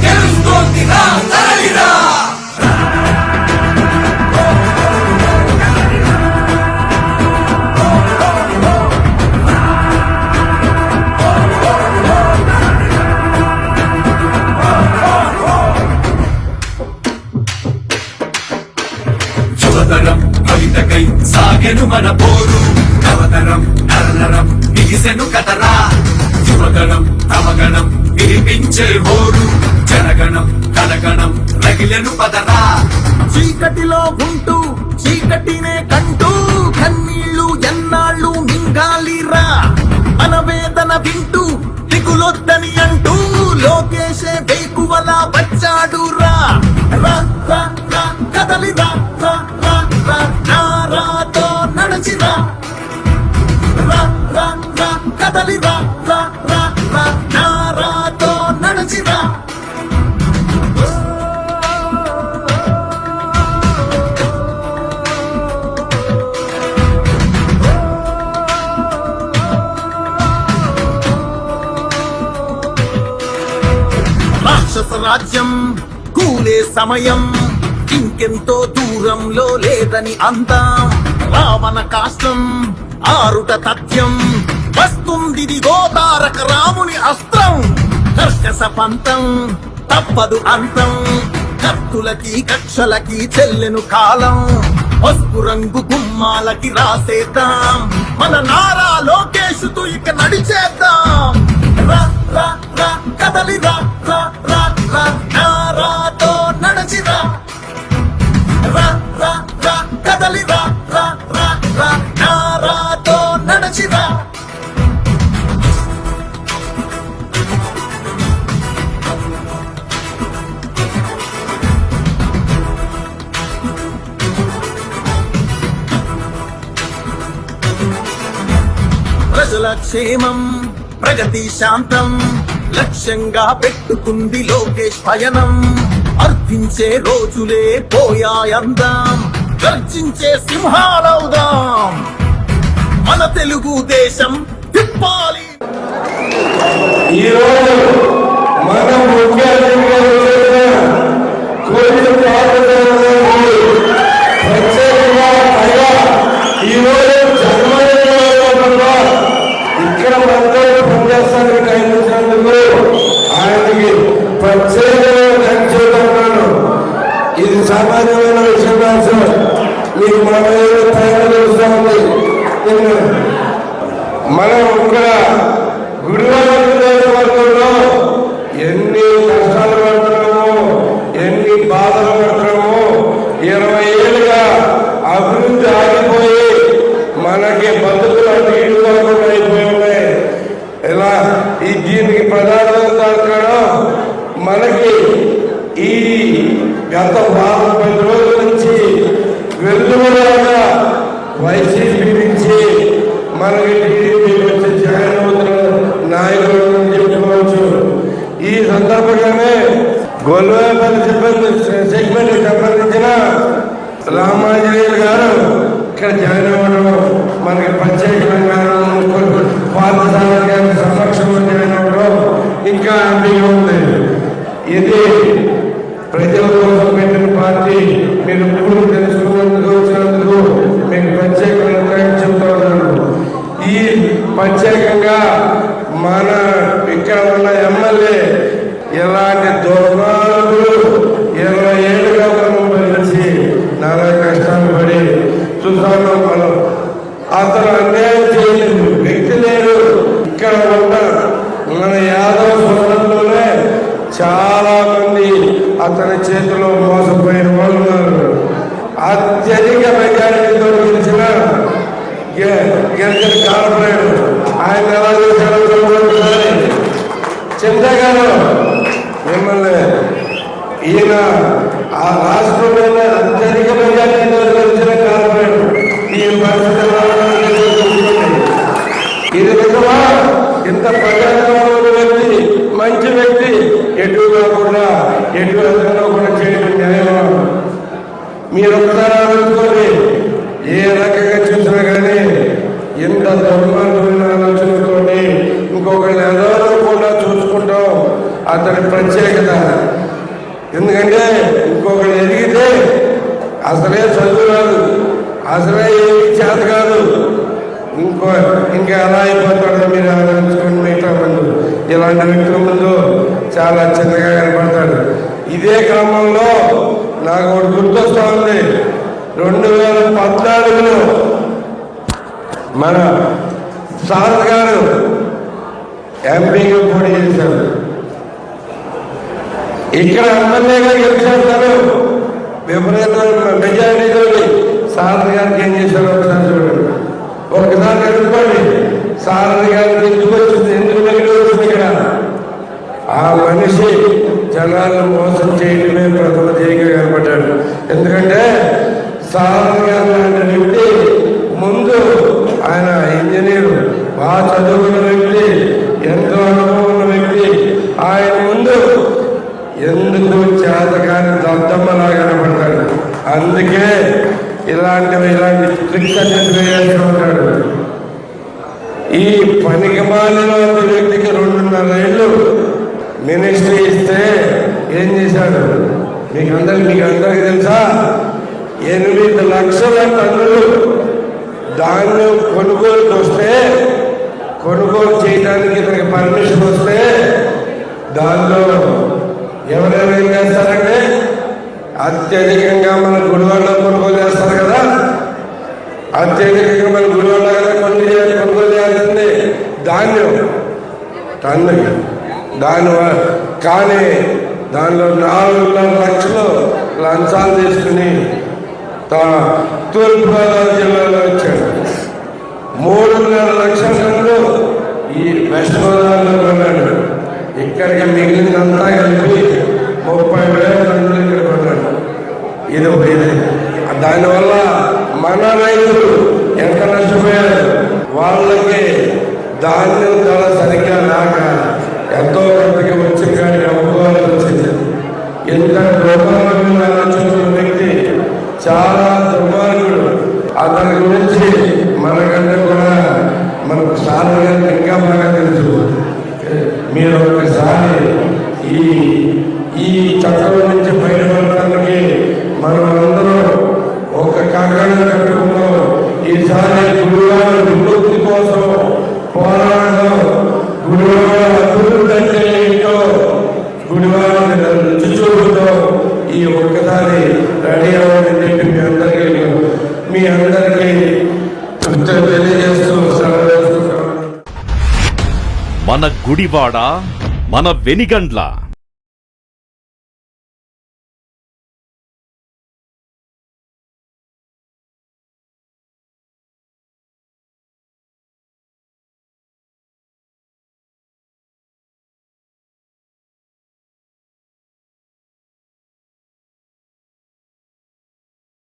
గెలుస్తోందిరా తరలిరా యువతరం కవితకై సాగెను మన పోరు. నవతరం నరనరం బిగిసెను కథరా. యువతరం తమగణం వినిపించే హోరు. జనగణం కలగణం రగిలను పదరా. చీకటిలో ఉంటూ చీకటినే కంటూ కన్నీళ్ళు ఎన్నాళ్ళు మింగాలిరా. అనవేదన వింటూ దిగులొద్దని అంటూ లోకేశే వేకువల వచ్చాడు రా రా రా రా కదలిరా రా రా రా నారాతో నడచిరా. రా రా రా కదలిరా రా. రాజ్యం కూలే సమయం ఇంకెంతో దూరంలో లేదని అందాం. రావణ కాష్టం ఆరుట తథ్యం వస్తుంది గోతారక రాముని అస్త్రం. కర్కస పంతం తప్పదు అంతం. కత్తులకి కక్షలకి చెల్లెను కాలం. పసుపు రంగు గుమ్మాలకి రాసేద్దాం. మన నారా లోకేషుతూ ఇక నడిచేద్దాం. రా రా రా కదలి రా క్షేమం ప్రగతి శాంతం లక్ష్యంగా పెట్టుకుంది లోకేష్ పయనం. అర్థించే రోజులే పోయాయందాం గర్జించే సింహాలవుదాం. మన తెలుగు దేశం తిప్పాలి. ఈరోజు మన ముఖ్య చెప్తున్నాను ఇది సామాన్యమైన విషయం కాదు సార్. మీకు మన మీద తెలుస్తూ ఉంది. మనం ఇక్కడ గుడివాడ గత వారం పది రోజుల నుంచి వెల్లువలాగా వైసీపీ నుంచి మనకి టీడీపీ వచ్చి జగన్ అవుతున్న నాయకులు చెప్పుకోవచ్చు. ఈ సందర్భంగానే గొల్వేపల్లి సిబ్బంది సెగ్మెంట్ సంబంధించిన రామాంజనేయులు గారు ఇక్కడ జాయిన్ అవ్వడం మనకి ప్రత్యేకంగా పార్థసారథి గారి సమక్షంలో జాయిన్ అవ్వడం ఇంకా హ్యాపీగా ఉంది ఇది ప్రజల కోసం పెట్టిన పార్టీ మీరు ఎప్పుడు తెలుసుకున్నందుకు వచ్చినందుకు మీకు ప్రత్యేకంగా థ్యాంక్స్ చెప్తా ఉన్నాను ఈ ప్రత్యేకంగా మన ఇక్కడ ఉన్న ఎమ్మెల్యే ఎలాంటి దుర్మార్గులు ఇరవై ఏళ్ళుగా మనం భరించి నానా కష్టాలు పడి చూసాను మనం అతను అన్యాయం చేయలేదు. వ్యక్తి లేడు. ఇక్కడ ఉన్న మన యాదవ సోదరులోనే చాలా మంది అతని చేతిలో మోసపోయిన వాళ్ళు ఉన్నారు. అత్యధిక మెజారిటీతో గెలిచిన గె- గెలిచిన కార్పొరేట్ ఆయన ఎలా చేశారో చూడండి మిమ్మల్ని ఈయన ఆ రాష్ట్రంలోనే అత్యధిక కొంతమంది డబ్బులు అనుకున్న ఆలోచనతో ఇంకొకరిని అదోకుండా చూసుకుంటాం. అతని ప్రత్యేకత. ఎందుకంటే ఇంకొకరిని ఎదిగితే అసలే చదువు కాదు అసలే ఏమి చేత కాదు. ఇంకో ఇంకా అలా అయిపోతాడు మీరు ఆలోచించుకోండి మిగతా ముందు. ఇలాంటి వ్యక్తుల ముందు చాలా చిన్నగా కనపడతాడు. ఇదే క్రమంలో నాకు ఒకటి గుర్తొస్తా ఉంది. రెండు వేల పద్నాలుగులో మన సార్ గారు ఎంపీగా పోటీ చేశారు. ఇక్కడ ఎమ్మెల్యేగా గెలిచేస్తారు తను విపరీతమైన మెజారిటీతో సారథి గారికి ఏం చేశారో ఒకసారి చూడండి. ఒకసారి కనుక్కోండి సారథి గారికి ఎందుకు వచ్చింది? ఎందుకు నెగిటివ్ వచ్చింది ఇక్కడ? ఆ మనిషి జనాలను మోసం చేయడమే ప్రథమ ధ్యేయంగా కనపడ్డాడు. ఎందుకంటే సారథి గారు లాంటి వ్యక్తి ముందు ఆయన ఇంజనీర్ బాగా చదువుకున్న వ్యక్తి ఎంతో అనుభవం ఉన్న వ్యక్తి ఆయన ముందు ఎందుకు చేతకాని దద్దమ్మలా కనబడతాడు అందుకే ఇలాంటివి ఇలాంటి ట్రిక్స్ అన్ని వేయాల్సి ఉంటాడు. ఈ పనికి మాలిన వ్యక్తికి రెండున్నర ఏళ్ళు. మినిస్ట్రీ ఇస్తే ఏం చేశాడు? మీకు అందరికి మీకు అందరికీ తెలుసా? ఎనిమిది లక్షల టన్నులు ధాన్యం కొనుగోలుకి వస్తే కొనుగోలు చేయడానికి ఇతనికి పర్మిషన్ వస్తే దానిలో ఎవరైనా ఏం చేస్తారంటే అత్యధికంగా మన గుడివాడలో కొనుగోలు చేస్తారు కదా? అత్యధికంగా మన గుడివాడ కదా కొన్ని చేయాలి కొనుగోలు చేయాల్సింది. ధాన్యం. టన్ను దాని కానీ దానిలో నాలుగున్నర లక్షలు లంచాలు తీసుకుని తా- తూర్పుగోదావరి జిల్లాలో వచ్చాడు. మూడున్నర లక్షల టన్నులు ఈ వెస్ట్ గోదావరిలో కొన్నాడు ఇక్కడికి మిగిలినంతా కలిపి ముప్పై వేల టన్నులు ఇక్కడ కొన్నాడు. ఇది ఇది. దానివల్ల మన రైతులు ఎంత నష్టపోయారు? వాళ్ళకి ధాన్యం ధర సరిగ్గా రాక ఎంతో కొంతకి వచ్చి కానీ అమ్ముకోవాల్సి వచ్చింది. ఎంత దుర్మార్గమైన ఆలోచించిన వ్యక్తి చాలా దుర్మార్గుడు. అతని గురించి మనకంటే కూడా మనకు సార్ గారికి ఇంకా బాగా తెలుసు మీరు ఒకసారి ఈ ఈ నుంచి బయటపడటానికి మనం అందరం ఒక కంకణం కట్టుకున్నాం. ఈసారి గురువారం విముక్తి కోసం పోరాడడం గురువారం అభివృద్ధి అంటే ఏంటో గురువారిని రుచి చూపుతాం. ఈ ఒక్కసారి రెడీ అవ్వని చెప్పి మీ అందరికీ. మీ అందరికీ తెలియజేస్తూ మన గుడివాడ మన వెనిగండ్ల.